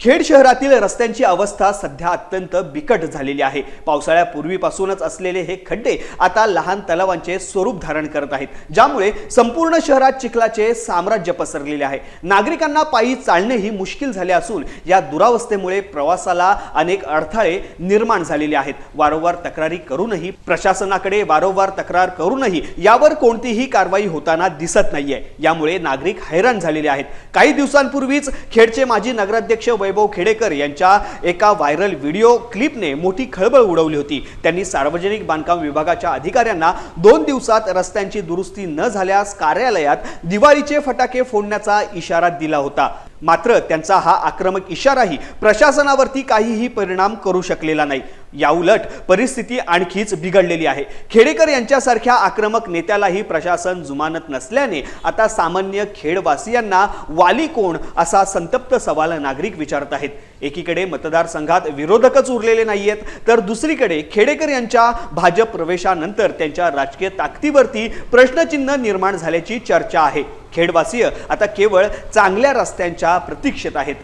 खेड शहरातील रस्त्यांची अवस्था सध्या अत्यंत बिकट झालेली आहे. पावसाळ्यापूर्वीपासूनच असलेले हे खड्डे आता लहान तलावांचे स्वरूप धारण करत आहेत. ज्यामुळे संपूर्ण शहरात चिखलाचे साम्राज्य पसरलेले आहे. नागरिकांना पायी चालणेही मुश्किल झाले असून या दुरावस्थेमुळे प्रवासाला अनेक अडथळे निर्माण झालेले आहेत. वारंवार तक्रारी करूनही प्रशासनाकडे वारंवार तक्रार करूनही यावर कोणतीही कारवाई होताना दिसत नाहीये. यामुळे नागरिक हैराण झालेले आहेत. काही दिवसांपूर्वीच खेडचे माजी नगराध्यक्ष वैभव खेडेकर यांच्या एका व्हायरल व्हिडिओ क्लिपने मोठी खळबळ उडवली होती. त्यांनी सार्वजनिक बांधकाम विभागाच्या अधिकाऱ्यांना दोन दिवसात रस्त्यांची दुरुस्ती न झाल्यास कार्यालयात दिवाळीचे फटाके फोडण्याचा इशारा दिला होता. मात्र त्यांचा हा आक्रमक इशाराही प्रशासनावरती काहीही परिणाम करू शकलेला नाही. याउलट परिस्थिती आणखीच बिघडलेली आहे. खेडेकर यांच्यासारख्या आक्रमक नेत्यालाही प्रशासन जुमानत नसल्याने आता सामान्य खेडवासियांना वाली कोण असा संतप्त सवाल नागरिक विचारत आहेत. एकीकडे मतदारसंघात विरोधकच उरलेले नाहीयेत तर दुसरीकडे खेडेकर यांच्या भाजप प्रवेशानंतर त्यांच्या राजकीय ताकदीवरती प्रश्नचिन्ह निर्माण झाल्याची चर्चा आहे. खेडवासीय आता केवळ चांगल्या रस्त्यांच्या प्रतीक्षेत आहेत